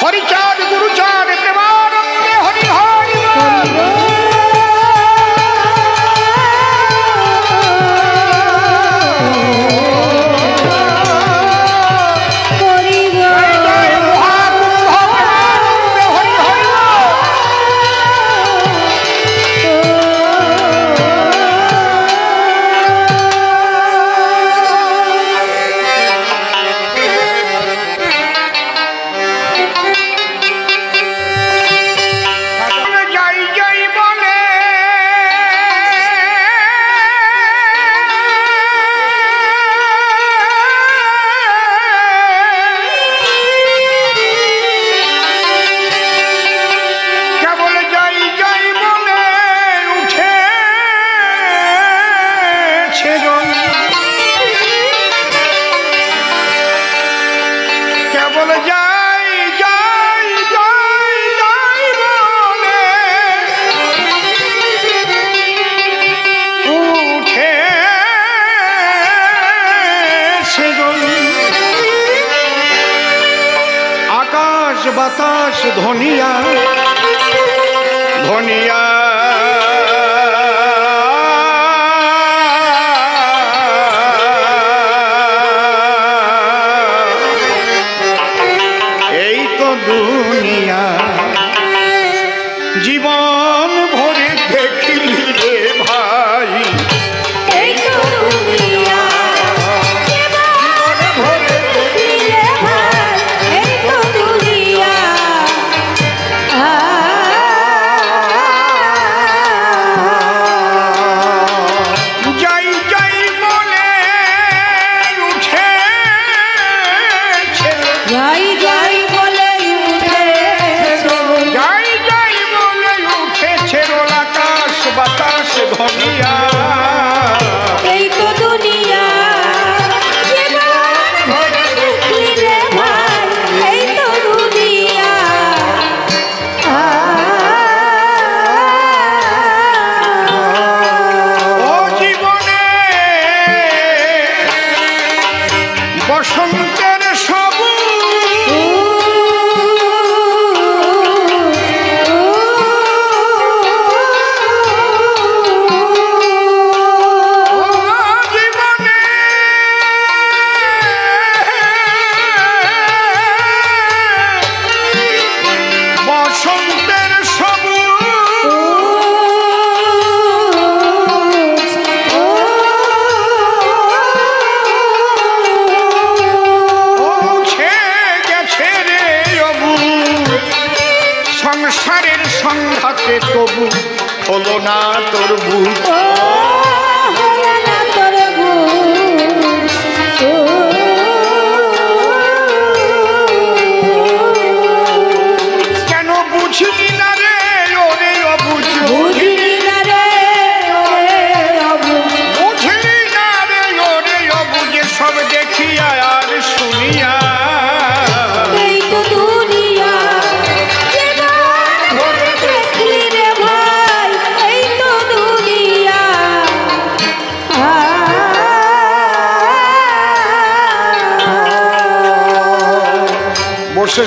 হরি বাতাস ধনিয়া। ধনিয়া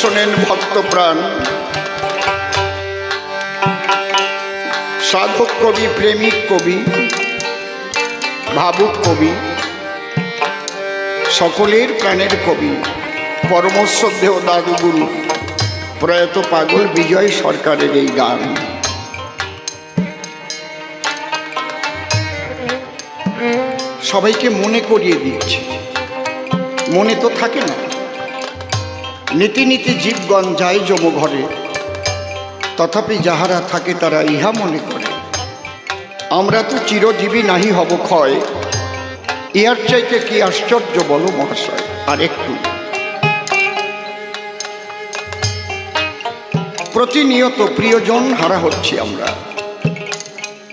শোনেন ভক্তপ্রাণ। সাধক কবি, প্রেমিক কবি, ভাবুক কবি, সকলের প্রাণের কবি, পরমশ্রদ্ধেয় দাদুগুরু, প্রয়াত পাগল বিজয় সরকারের এই গান। সবাইকে মনে করিয়ে দিচ্ছে। মনে তো থাকে না। নীতি নীতি জীবগণ যায় যম ঘরে, তথাপি যাহারা থাকে তারা ইহা মনে করে। আমরা তো চিরজীবী নাহি হব ক্ষয়, ইহার চাইতে কি আশ্চর্য বলো মহাশয়? আর একটু। প্রতিনিয়ত প্রিয়জন হারা হচ্ছি আমরা।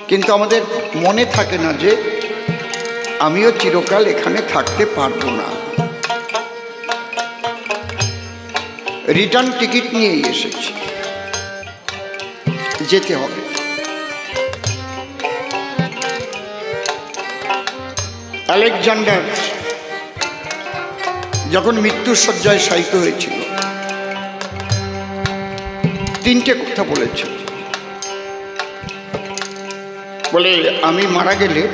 কিন্তু আমাদের মনে থাকে না যে, আমিও চিরকাল এখানে থাকতে পারব না। রিটার্ন টিকিট নিয়েই এসেছি। যেতে হবে। আলেকজান্ডার, যখন মৃত্যুর শয্যায় শায়িত হয়েছিল, তিনটে কথা বলেছে। বলে, আমি মারা গেলে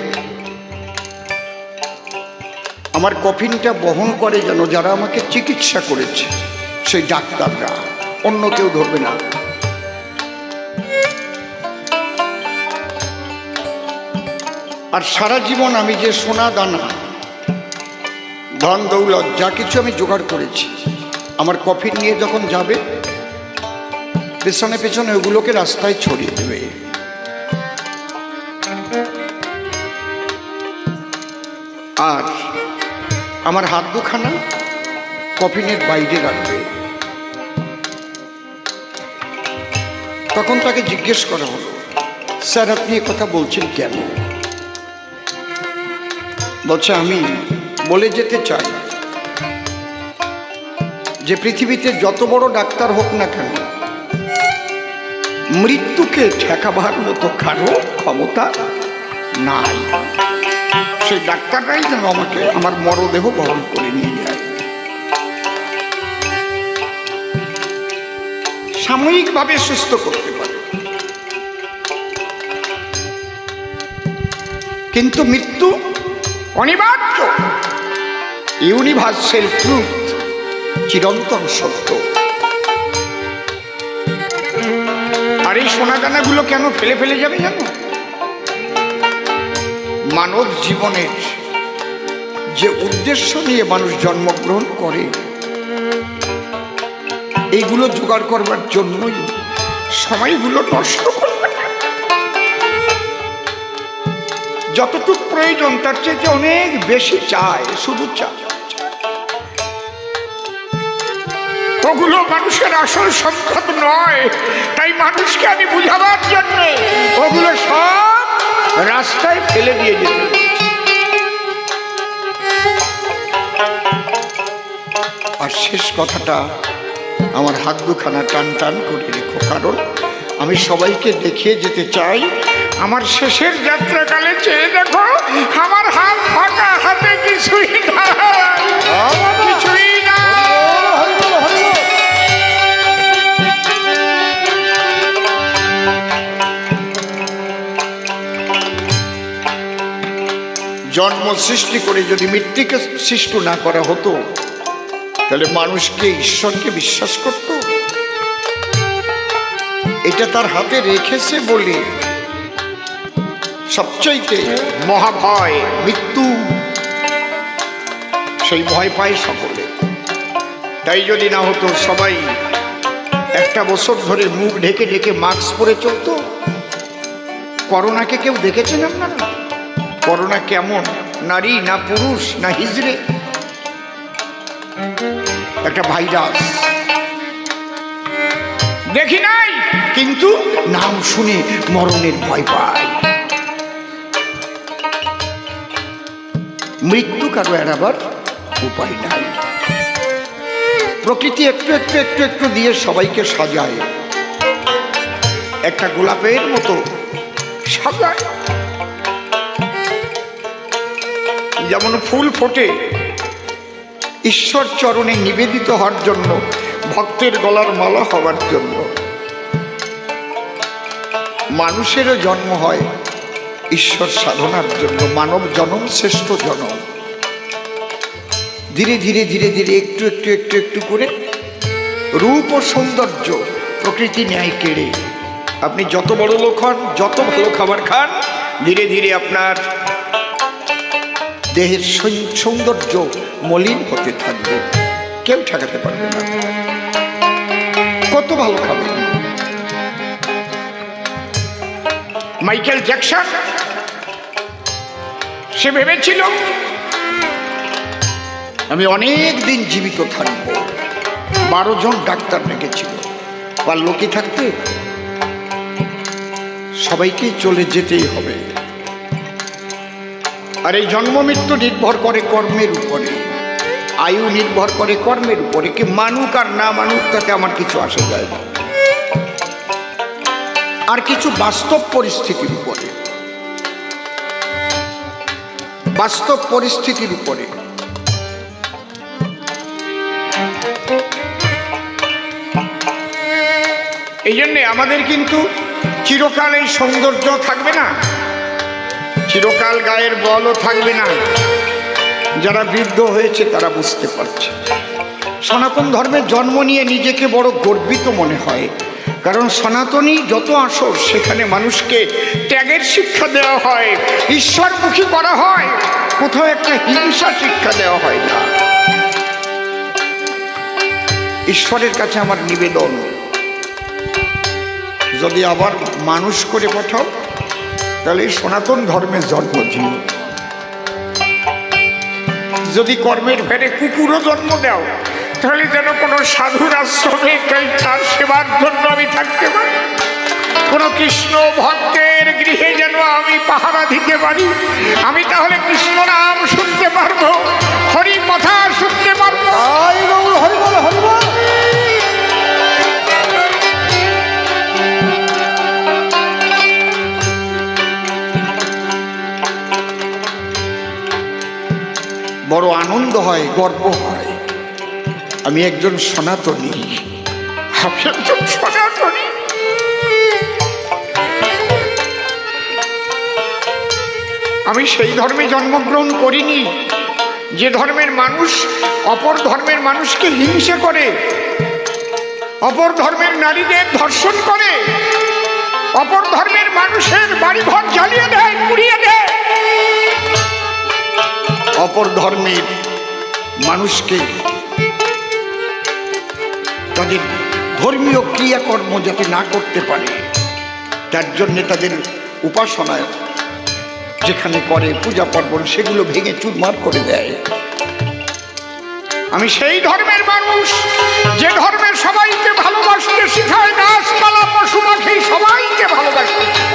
আমার কফিনটা বহন করে যেন যারা আমাকে চিকিৎসা করেছে সেই ডাক্তাররা। অন্য কেউ ধরবে না। আর সারা জীবন আমি যে সোনা দানা, ধন দৌলত, যা কিছু আমি জোগাড় করেছি, আমার কফিন নিয়ে যখন যাবে, পেছনে পেছনে ওগুলোকে রাস্তায় ছড়িয়ে দেবে। আর আমার হাত দুখানা কফিনের বাইরে রাখবে। তখন তাকে জিজ্ঞেস করা হলো স্যার, আপনি কথা বলছেন কেন? বলছে, আমি বলে যেতে চাই যে পৃথিবীতে যত বড় ডাক্তার হোক না কেন, মৃত্যুকে ঠেকাবার মতো কারও ক্ষমতা নাই। সেই ডাক্তাররাই যেন আমাকে, আমার মরদেহ বহন করে নিয়ে সাময়িকভাবে সুস্থ করতে পারে। কিন্তু মৃত্যু অনিবার্য। ইউনিভার্সাল ট্রুথ চিরন্তন সত্য। আর এই সোনাদানাগুলো কেন ফেলে ফেলে যাবে জানো? মানব জীবনের যে উদ্দেশ্য নিয়ে মানুষ জন্মগ্রহণ করে এইগুলো জোগাড় করবার জন্যই সময়গুলো নষ্ট করবে না। যতটুকু প্রয়োজন, তার চেয়ে অনেক বেশি চায় শুধু ওগুলো মানুষের আসল সম্পদ নয়, তাই মানুষকে আমি বুঝাবার জন্য ওগুলো সব রাস্তায় ফেলে দিয়ে যেতে আর শেষ কথাটা আমার হাত দুখানা টান টান করে রেখো। কারণ আমি সবাইকে দেখিয়ে যেতে চাই, আমার শেষের যাত্রাকালে চেয়ে দেখো, আমার হাত ফাঁকা হাতে কিছুই জন্ম সৃষ্টি করে যদি মৃত্যুকে সৃষ্টি না করা হতো তাহলে মানুষকে ঈশ্বরকে বিশ্বাস করত? এটা তার হাতে রেখেছে বলে সবচাইতে মহাভয় মৃত্যু। সেই ভয় পায় সকলে। তাই যদি না হতো সবাই একটা বছর ধরে মুখ ঢেকে ঢেকে মাস্ক পরে চলতো। করোনাকে কেউ দেখেছেন আপনারা? করোনা কেমন? নারী না পুরুষ না হিজড়ে? একটা ভাইরাস। দেখি নাই? কিন্তু নাম শুনে মরণের ভয় পায়। মৃত্যু কারও এড়াবার উপায় নাই। প্রকৃতি একটু একটু একটু একটু দিয়ে সবাইকে সাজায়। একটা গোলাপের মতো সাজায়। যেমন ফুল ফোটে ঈশ্বর চরণে নিবেদিত হওয়ার জন্য, ভক্তের গলার মালা হওয়ার জন্য। মানুষেরও জন্ম হয় ঈশ্বর সাধনার জন্য, মানব জনম, শ্রেষ্ঠ জনম। ধীরে ধীরে ধীরে ধীরে, একটু একটু একটু একটু করে রূপ ও সৌন্দর্য প্রকৃতি ন্যায় কেড়ে। আপনি যত বড় লোক হন, যত ভালো খাবার খান, ধীরে ধীরে আপনার দেহের সৌন্দর্য মলিন হতে থাকবে। কেউ ঠেকাতে পারবে না। কত ভালো খাবেন মাইকেল জ্যাকসন, সে ভেবেছিল, আমি অনেক দিন জীবিত থাকব। বারো জন ডাক্তার রেখেছিল পারল কি থাকতে? সবাইকেই চলে যেতেই হবে। আর এই জন্ম মৃত্যু নির্ভর করে কর্মের উপরে। আয়ু নির্ভর করে কর্মের উপরে। কি মানুক আর না মানুক, তাতে আমার কিছু আসে যায় না। আর কিছু বাস্তব পরিস্থিতির উপরে। বাস্তব পরিস্থিতির উপরে। এই জন্যে আমাদের কিন্তু চিরকাল এই সৌন্দর্য থাকবে না। চিরকাল গায়ের বলও থাকবে না। যারা বৃদ্ধ হয়েছে, তারা বুঝতে পারছে। সনাতন ধর্মের জন্ম নিয়ে নিজেকে বড় গর্বিত মনে হয়। কারণ সনাতনী যত আসর, সেখানে মানুষকে ত্যাগের শিক্ষা দেওয়া হয়, ঈশ্বরমুখী করা হয়। কোথাও একটা হিংসা শিক্ষা দেওয়া হয় না। ঈশ্বরের কাছে আমার নিবেদন। যদি আবার মানুষ করে পাঠাও তাহলে সনাতন ধর্মের জন্ম দিও যদি কর্মের ফেরে কুকুরও জন্ম দাও তাহলে যেন কোনো সাধুর আশ্রমে তার সেবার জন্য আমি থাকতে পারি। কোনো কৃষ্ণ ভক্তের গৃহে যেন আমি পাহারা দিতে পারি। আমি তাহলে কৃষ্ণ নাম শুনতে পারব, হরি কথা শুনতে পারব। বড় আনন্দ হয়, গর্ব হয়। আমি একজন সনাতনী। আমি একজন সনাতনী। আমি সেই ধর্মে জন্মগ্রহণ করিনি। যে ধর্মের মানুষ অপর ধর্মের মানুষকে হিংসে করে, অপর ধর্মের নারীদের ধর্ষণ করে, অপর ধর্মের মানুষের বাড়িঘর জ্বালিয়ে দেয়, পুড়িয়ে দেয়। অপর ধর্মের মানুষকে তাদের ধর্মীয় ক্রিয়াকর্ম যাতে না করতে পারে, তার জন্যে তাদের উপাসনায় যেখানে করে, পূজা পার্বণ, সেগুলো ভেঙে চুরমার করে দেয়। আমি সেই ধর্মের মানুষ, যে ধর্মের সবাইকে ভালোবাসতে শিখায় গাছপালা পশু পাখি সবাইকে ভালোবাসতে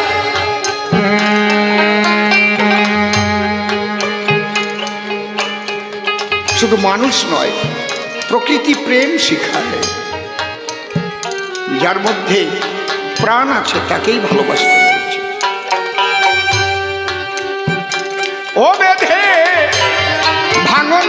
শুধু মানুষ নয়, প্রকৃতি প্রেম শিখায় যার মধ্যে প্রাণ আছে তাকেই ভালোবাসতে বলছে। ও বেধে, ভাঙন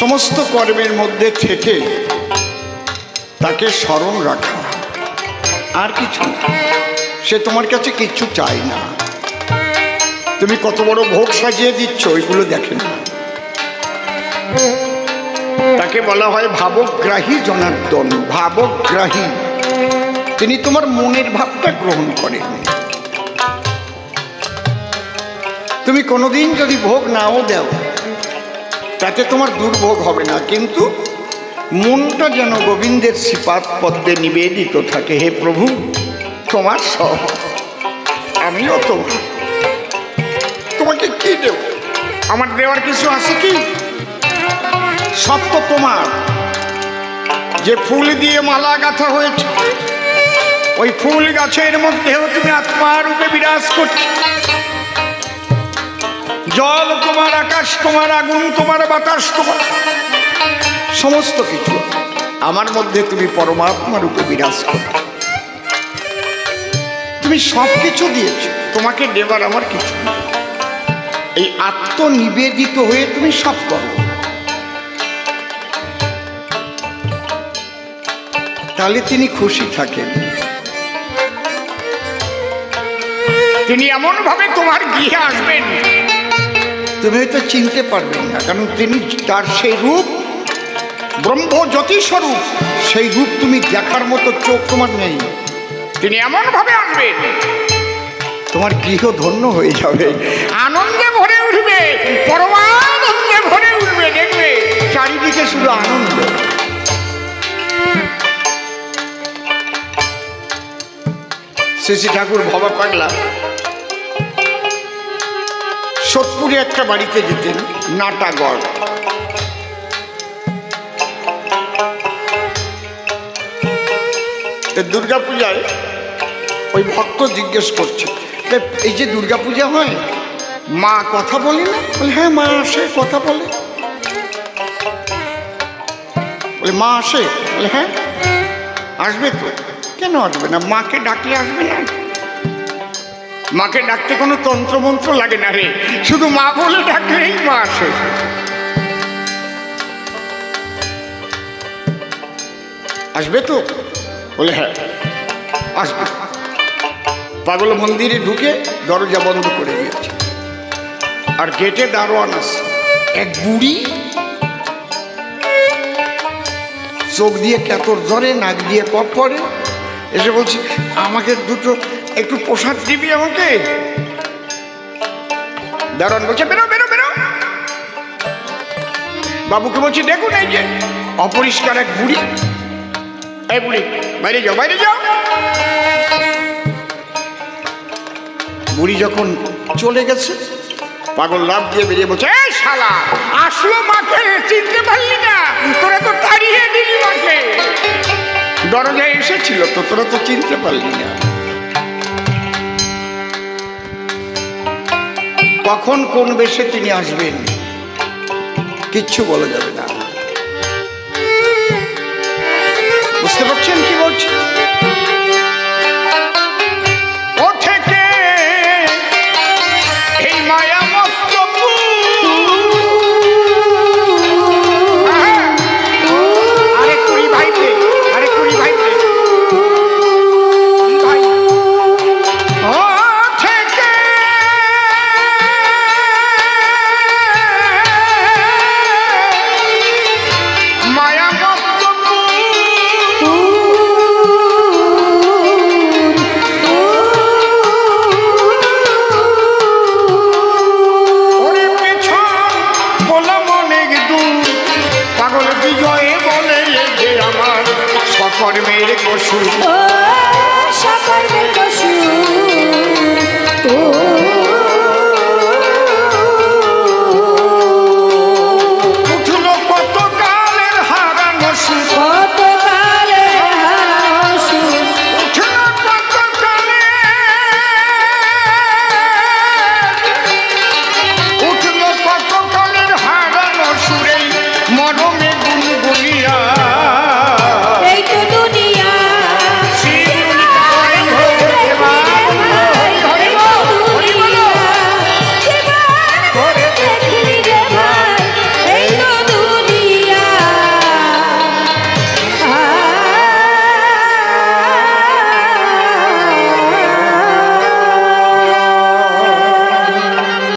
সমস্ত কর্মের মধ্যে থেকে তাকে স্মরণ রাখা। আর কিছু। সে তোমার কাছে কিচ্ছু চায় না। তুমি কত বড় ভোগ সাজিয়ে দিচ্ছ, ওইগুলো দেখে না। তাকে বলা হয় ভাবগ্রাহী জনার্দন, ভাবগ্রাহী। তিনি তোমার মনের ভাবটা গ্রহণ করেন। তুমি কোনোদিন যদি ভোগ নাও দাও তাতে তোমার দুর্ভোগ হবে না, কিন্তু মনটা যেন গোবিন্দের শ্রীপাদ পদ্মে নিবেদিত থাকে। হে প্রভু, তোমার সব। আমিও তোমার। তোমাকে কি দেব? আমার দেওয়ার কিছু আছে কি? সব তো তোমার। যে ফুল দিয়ে মালা গাঁথা হয়েছে, ওই ফুল গাছের মধ্যেও তুমি আত্মারূপে বিরাজ করছ। জল তোমার আকাশ, তোমার আগুন, তোমার বাতাস, তোমার সমস্ত কিছু আমার মধ্যে তুমি পরমাত্মা রূপে বিরাজ করো। তুমি সব কিছু দিয়েছ, তোমাকে দেবার আমার কিছু এই আত্মনিবেদিত হয়ে তুমি সব করো। তাহলে তিনি খুশি থাকেন। তিনি এমন ভাবে তোমার গৃহে আসবেন। তুমি হয়তো চিনতে পারবেন না কারণ তিনি তার সেই রূপ ব্রহ্ম জ্যোতি স্বরূপ সেই রূপ তুমি দেখার মতো চোখ তোমার নেই। তিনি এমন ভাবে আসবেন তোমার গৃহ ধন্য হয়ে যাবে। আনন্দে ভরে উঠবে পরমানন্দে ভরে উঠবে দেখবে। চারিদিকে শুধু আনন্দ। শ্রী ঠাকুর ভবা পাগলা। সোদপুরে একটা বাড়িতে যেতেন, নাটাগড়। দুর্গা পূজায় ওই ভক্ত জিজ্ঞেস করছে "তা এই যে দুর্গা পূজা হয়, মা কথা বলে না? বলে হ্যাঁ মা আসে, কথা বলে। বলে, মা আসে? বলে হ্যাঁ আসবে তো। কেন আসবে না? মাকে ডাকলে আসবে না? মাকে ডাকতে কোনো তন্ত্রমন্ত্র লাগে না রে। শুধু মা বলে ডাকলেই মা আসে। আসবে তো? বলে হ্যাঁ। আসবে। পাগল মন্দিরে ঢুকে দরজা বন্ধ করে দিয়েছে। আর গেটে দারোয়ান আছে। এক বুড়ি চোখ দিয়ে কেতর ধরে, নাক দিয়ে কপ পড়ে এসে বলছি, আমাকে দুটো একটু প্রসাদ দিবি আমাকে? দারোয়ান বলছে, বেরো বেরো বেরো। বাবুকে বলছি দেখুন এই যে অপরিষ্কার এক বুড়ি। এই বুড়ি, বাইরে যাও বাইরে যাও। বুড়ি যখন চলে গেছে, পাগল লাভ দিয়ে বেরিয়ে বলছে, এই শালা, আসলো মাকে চিনতে পারলি না? তোরা তো তাড়িয়ে দিলি মাকে দরজায় এসেছিল তো, তোরা তো চিনতে পারলি না। কখন কোন বেশে তিনি আসবেন? কিচ্ছু বলা যাবে না। বুঝতে পারছেন কি বলছি?